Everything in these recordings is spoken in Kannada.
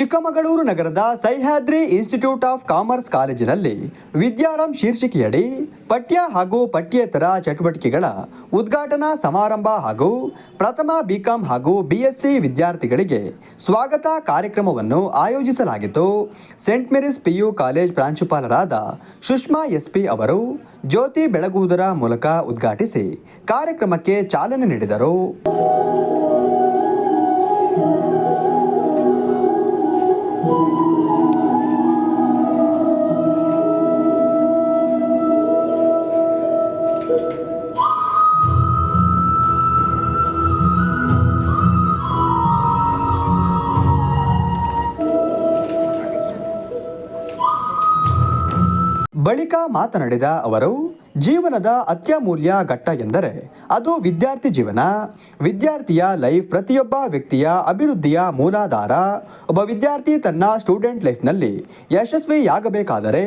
ಚಿಕ್ಕಮಗಳೂರು ನಗರದ ಸಹ್ಯಾದ್ರಿ ಇನ್ಸ್ಟಿಟ್ಯೂಟ್ ಆಫ್ ಕಾಮರ್ಸ್ ಕಾಲೇಜಿನಲ್ಲಿ ವಿದ್ಯಾರಾಮ್ ಶೀರ್ಷಿಕೆಯಡಿ ಪಠ್ಯ ಹಾಗೂ ಪಠ್ಯೇತರ ಚಟುವಟಿಕೆಗಳ ಉದ್ಘಾಟನಾ ಸಮಾರಂಭ ಹಾಗೂ ಪ್ರಥಮ ಬಿಕಾಂ ಹಾಗೂ ಬಿಎಸ್ಸಿ ವಿದ್ಯಾರ್ಥಿಗಳಿಗೆ ಸ್ವಾಗತ ಕಾರ್ಯಕ್ರಮವನ್ನು ಆಯೋಜಿಸಲಾಗಿತ್ತು. ಸೆಂಟ್ ಮೇರಿಸ್ ಪಿಯು ಕಾಲೇಜ್ ಪ್ರಾಂಶುಪಾಲರಾದ ಸುಷ್ಮಾ ಎಸ್ಪಿ ಅವರು ಜ್ಯೋತಿ ಬೆಳಗುವುದರ ಮೂಲಕ ಉದ್ಘಾಟಿಸಿ ಕಾರ್ಯಕ್ರಮಕ್ಕೆ ಚಾಲನೆ ನೀಡಿದರು. ಬಳಿಕ ಮಾತನಾಡಿದ ಅವರು, ಜೀವನದ ಅತ್ಯಮೂಲ್ಯ ಘಟ್ಟ ಎಂದರೆ ಅದು ವಿದ್ಯಾರ್ಥಿ ಜೀವನ. ವಿದ್ಯಾರ್ಥಿಯ ಲೈಫ್ ಪ್ರತಿಯೊಬ್ಬ ವ್ಯಕ್ತಿಯ ಅಭಿವೃದ್ಧಿಯ ಮೂಲಾಧಾರ. ಒಬ್ಬ ವಿದ್ಯಾರ್ಥಿ ತನ್ನ ಸ್ಟೂಡೆಂಟ್ ಲೈಫ್ನಲ್ಲಿ ಯಶಸ್ವಿಯಾಗಬೇಕಾದರೆ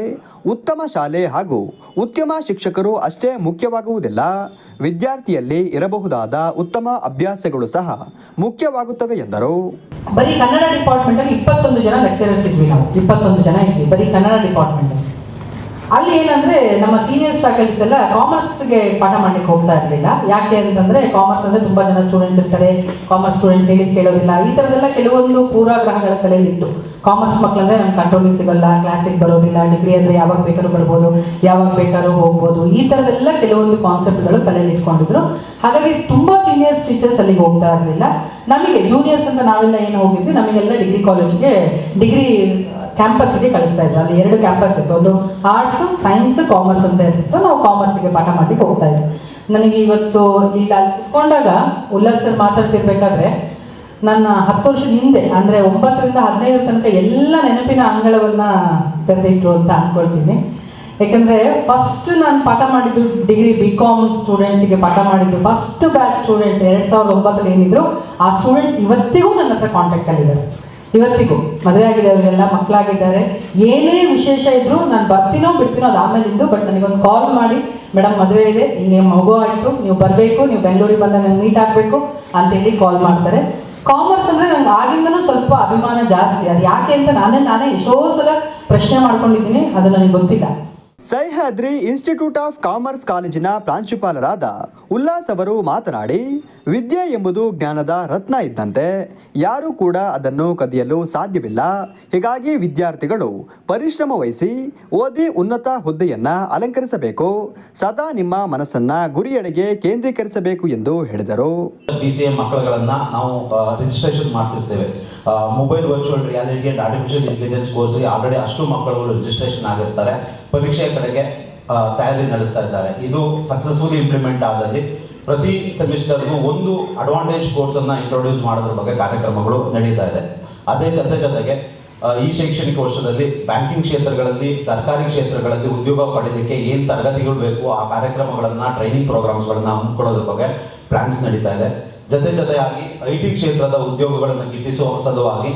ಉತ್ತಮ ಶಾಲೆ ಹಾಗೂ ಉತ್ತಮ ಶಿಕ್ಷಕರು ಅಷ್ಟೇ ಮುಖ್ಯವಾಗುವುದಿಲ್ಲ. ವಿದ್ಯಾರ್ಥಿಯಲ್ಲಿ ಇರಬಹುದಾದ ಉತ್ತಮ ಅಭ್ಯಾಸಗಳು ಸಹ ಮುಖ್ಯವಾಗುತ್ತವೆ ಎಂದರು. ಬರೀ ಕನ್ನಡ ಡಿಪಾರ್ಟ್ಮೆಂಟ್ ಅಲ್ಲಿ ಇಪ್ಪತ್ತೊಂದು ಜನ ಲೆಕ್ಚರರ್ಸ್ ಇದ್ವಿ ನಾವು. ಇಪ್ಪತ್ತೊಂದು ಜನ ಇದ್ವಿ ಬರೀ ಕನ್ನಡ ಡಿಪಾರ್ಟ್ಮೆಂಟ್ ಅಲ್ಲಿ ಏನಂದ್ರೆ ನಮ್ಮ ಸೀನಿಯರ್ಸ್ ಫ್ಯಾಕಲ್ಟೀಸ್ ಎಲ್ಲ ಕಾಮರ್ಸ್ಗೆ ಪಾಠ ಮಾಡ್ಲಿಕ್ಕೆ ಹೋಗ್ತಾ ಇರಲಿಲ್ಲ. ಯಾಕೆ ಅಂತಂದ್ರೆ ಕಾಮರ್ಸ್ ಅಂದ್ರೆ ತುಂಬಾ ಜನ ಸ್ಟೂಡೆಂಟ್ಸ್ ಇರ್ತಾರೆ. ಕಾಮರ್ಸ್ ಸ್ಟೂಡೆಂಟ್ಸ್ ಹೇಳಿ ಕೇಳೋದಿಲ್ಲ. ಈ ಥರದ್ದೆಲ್ಲ ಕೆಲವೊಂದು ಪೂರ್ವಾಗ್ರಹಗಳ ತಲೆಯಲ್ಲಿ ಇತ್ತು. ಕಾಮರ್ಸ್ ಮಕ್ಕಳಂದ್ರೆ ನಮ್ಗೆ ಕಂಟ್ರೋಲಿಗೆ ಸಿಗಲ್ಲ ಕ್ಲಾಸಿಗೆ ಬರೋದಿಲ್ಲ ಡಿಗ್ರಿ ಅಂದ್ರೆ ಯಾವಾಗ ಬೇಕಾದ್ರೂ ಬರ್ಬೋದು, ಯಾವಾಗ ಬೇಕಾದ್ರೂ ಹೋಗ್ಬೋದು. ಈ ಥರದ್ದೆಲ್ಲ ಕೆಲವೊಂದು ಕಾನ್ಸೆಪ್ಟ್ಗಳು ತಲೆಯಲ್ಲಿ ಇಟ್ಕೊಂಡಿದ್ರು. ಹಾಗಾಗಿ ತುಂಬಾ ಸೀನಿಯರ್ಸ್ ಟೀಚರ್ಸ್ ಅಲ್ಲಿಗೆ ಹೋಗ್ತಾ ಇರಲಿಲ್ಲ. ನಮಗೆ ಜೂನಿಯರ್ಸ್ ಅಂತ ನಾವೆಲ್ಲ ಏನು ಹೋಗಿದ್ವಿ? ನಮಗೆಲ್ಲ ಡಿಗ್ರಿ ಕಾಲೇಜ್ಗೆ ಡಿಗ್ರಿ ಕ್ಯಾಂಪಸ್ಗೆ ಕಳಿಸ್ತಾ ಇದ್ರು. ಅಲ್ಲಿ ಎರಡು ಕ್ಯಾಂಪಸ್ ಇತ್ತು. ಒಂದು ಆರ್ಟ್ಸ್ ಸೈನ್ಸ್ ಕಾಮರ್ಸ್ ಅಂತ ಇರ್ತಿತ್ತು. ನಾವು ಕಾಮರ್ಸ್ಗೆ ಪಾಠ ಮಾಡಿ ಹೋಗ್ತಾ ಇದ್ವಿ. ನನಗೆ ಇವತ್ತು ಈಗ ಅಲ್ಲಿ ಕುತ್ಕೊಂಡಾಗ ಉಲ್ಲಾಸ್ ಸರ್ ಮಾತಾಡ್ತಿರ್ಬೇಕಾದ್ರೆ, ನನ್ನ ಹತ್ತು ವರ್ಷದ ಹಿಂದೆ, ಅಂದ್ರೆ ಒಂಬತ್ತರಿಂದ ಹದಿನೈದು ತನಕ ಎಲ್ಲ ನೆನಪಿನ ಅಂಗಳವನ್ನು ತೆರೆದಿಟ್ರು ಅಂತ ಅಂದ್ಕೊಳ್ತೀನಿ ಯಾಕಂದ್ರೆ ಫಸ್ಟ್ ನಾನು ಪಾಠ ಮಾಡಿದ್ದು ಡಿಗ್ರಿ ಬಿ ಕಾಮ್ ಸ್ಟೂಡೆಂಟ್ಸಿಗೆ ಪಾಠ ಮಾಡಿದ್ದು. ಫಸ್ಟ್ ಬ್ಯಾಚ್ ಸ್ಟೂಡೆಂಟ್ಸ್ ಎರಡು ಸಾವಿರದ ಒಂಬತ್ತರಲ್ಲಿ ಏನಿದ್ರು, ಆ ಸ್ಟೂಡೆಂಟ್ಸ್ ಇವತ್ತಿಗೂ ನನ್ನ ಹತ್ರ ಕಾಂಟ್ಯಾಕ್ಟ್ ಅಲ್ಲಿದ್ದಾರೆ ಇವತ್ತಿಗೂ ಮದುವೆ ಆಗಿದೆ ಮಕ್ಕಳಾಗಿದ್ದಾರೆ. ಏನೇ ವಿಶೇಷ ಇದ್ರು ನಾನು ಬರ್ತೀನೋ ಬಿಡ್ತೀನೋ ಅದು ಆಮೇಲೆ ಇದ್ದು ಬಟ್ ನನಗೊಂದು ಕಾಲ್ ಮಾಡಿ ಮೇಡಮ್ ಮದುವೆ ಇದೆ ನಿಮ್ಮ ಮಗು ಆಯಿತು, ನೀವು ಬರಬೇಕು, ನೀವು ಬೆಂಗಳೂರಿಗೆ ಬಂದ ನನಗೆ ಮೀಟ್ ಆಗಬೇಕು ಅಂತೇಳಿ ಕಾಲ್ ಮಾಡ್ತಾರೆ. ಕಾಮರ್ಸ್ ಅಂದ್ರೆ ನಂಗೆ ಆಗಿಂದನೂ ಸ್ವಲ್ಪ ಅಭಿಮಾನ ಜಾಸ್ತಿ. ಅದು ಯಾಕೆ ಅಂತ ನಾನೇ ನಾನೇ ಎಷ್ಟೋ ಸಲ ಪ್ರಶ್ನೆ ಮಾಡ್ಕೊಂಡಿದ್ದೀನಿ, ಅದು ನನಗೆ ಗೊತ್ತಿಲ್ಲ. ಸಹ್ಯಾದ್ರಿ ಇನ್ಸ್ಟಿಟ್ಯೂಟ್ ಆಫ್ ಕಾಮರ್ಸ್ ಕಾಲೇಜಿನ ಪ್ರಾಂಶುಪಾಲರಾದ ಉಲ್ಲಾಸ್ ಅವರು ಮಾತನಾಡಿ ವಿದ್ಯೆ ಎಂಬುದು ಜ್ಞಾನದ ರತ್ನ ಇದ್ದಂತೆ ಯಾರೂ ಕೂಡ ಅದನ್ನು ಕದಿಯಲು ಸಾಧ್ಯವಿಲ್ಲ. ಹೀಗಾಗಿ ವಿದ್ಯಾರ್ಥಿಗಳು ಪರಿಶ್ರಮ ವಹಿಸಿ ಓದಿ ಉನ್ನತ ಹುದ್ದೆಯನ್ನು ಅಲಂಕರಿಸಬೇಕು. ಸದಾ ನಿಮ್ಮ ಮನಸ್ಸನ್ನು ಗುರಿಯೆಡೆಗೆ ಕೇಂದ್ರೀಕರಿಸಬೇಕು ಎಂದು ಹೇಳಿದರು. ಬಿ ನಾವು registration ಮಾಡಿಸಿರ್ತೇವೆ. Mobile virtual reality and artificial intelligence course already ಅಷ್ಟು ಮಕ್ಕಳು ರಿಜಿಸ್ಟ್ರೇಷನ್ ಆಗಿರ್ತಾರೆ. ಪರೀಕ್ಷೆಯ ಕಡೆಗೆ ತಯಾರಿ ನಡೆಸ್ತಾ ಇದ್ದಾರೆ. ಇದು ಸಕ್ಸಸ್ಫುಲಿ ಇಂಪ್ಲಿಮೆಂಟ್ ಆದಲ್ಲಿ ಪ್ರತಿ ಸೆಮಿಸ್ಟರ್ಗೂ ಒಂದು ಅಡ್ವಾಂಟೇಜ್ ಕೋರ್ಸನ್ನು ಇಂಟ್ರೊಡ್ಯೂಸ್ ಮಾಡೋದ್ರ ಬಗ್ಗೆ ಕಾರ್ಯಕ್ರಮಗಳು ನಡೀತಾ ಇದೆ. ಅದೇ ಜೊತೆ ಜೊತೆಗೆ ಈ ಶೈಕ್ಷಣಿಕ ವರ್ಷದಲ್ಲಿ ಬ್ಯಾಂಕಿಂಗ್ ಕ್ಷೇತ್ರಗಳಲ್ಲಿ, ಸರ್ಕಾರಿ ಕ್ಷೇತ್ರಗಳಲ್ಲಿ ಉದ್ಯೋಗ ಪಡೆಯಲಿಕ್ಕೆ ಏನು ತರಗತಿಗಳು ಬೇಕು, ಆ ಕಾರ್ಯಕ್ರಮಗಳನ್ನು ಟ್ರೈನಿಂಗ್ ಪ್ರೋಗ್ರಾಮ್ಸ್ಗಳನ್ನು ಹಮ್ಮಿಕೊಳ್ಳೋದ್ರ ಬಗ್ಗೆ ಪ್ಲಾನ್ಸ್ ನಡೀತಾ ಇದೆ. ಜೊತೆ ಜೊತೆಯಾಗಿ ಐ ಟಿ ಕ್ಷೇತ್ರದ ಉದ್ಯೋಗಗಳನ್ನು ಗಿಟ್ಟಿಸುವ ಸಲುವಾಗಿ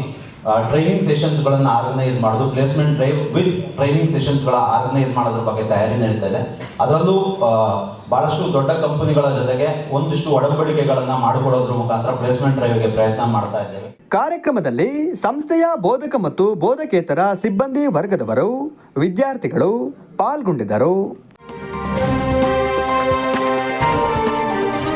ಟ್ರೈನಿಂಗ್ ಸೆಷನ್ಸ್ಗಳನ್ನು ಆರ್ಗನೈಸ್ ಮಾಡೋದು ಪ್ಲೇಸ್ಮೆಂಟ್ ಡ್ರೈವ್ ವಿತ್ ಟ್ರೈನಿಂಗ್ ಸೆಷನ್ಸ್ಗಳ ಆರ್ಗನೈಸ್ ಮಾಡೋದ್ರ ಬಗ್ಗೆ ತಯಾರಿ ನಡೀತಾ ಇದೆ. ಅದರಲ್ಲೂ ಭಾಳಷ್ಟು ದೊಡ್ಡ ಕಂಪನಿಗಳ ಜೊತೆಗೆ ಒಂದಿಷ್ಟು ಒಡಂಬಡಿಕೆಗಳನ್ನು ಮಾಡಿಕೊಳ್ಳೋದ್ರ ಮುಖಾಂತರ ಪ್ಲೇಸ್ಮೆಂಟ್ ಡ್ರೈವ್ಗೆ ಪ್ರಯತ್ನ ಮಾಡ್ತಾ ಇದ್ದೇವೆ. ಕಾರ್ಯಕ್ರಮದಲ್ಲಿ ಸಂಸ್ಥೆಯ ಬೋಧಕ ಮತ್ತು ಬೋಧಕೇತರ ಸಿಬ್ಬಂದಿ ವರ್ಗದವರು, ವಿದ್ಯಾರ್ಥಿಗಳು ಪಾಲ್ಗೊಂಡಿದ್ದರು.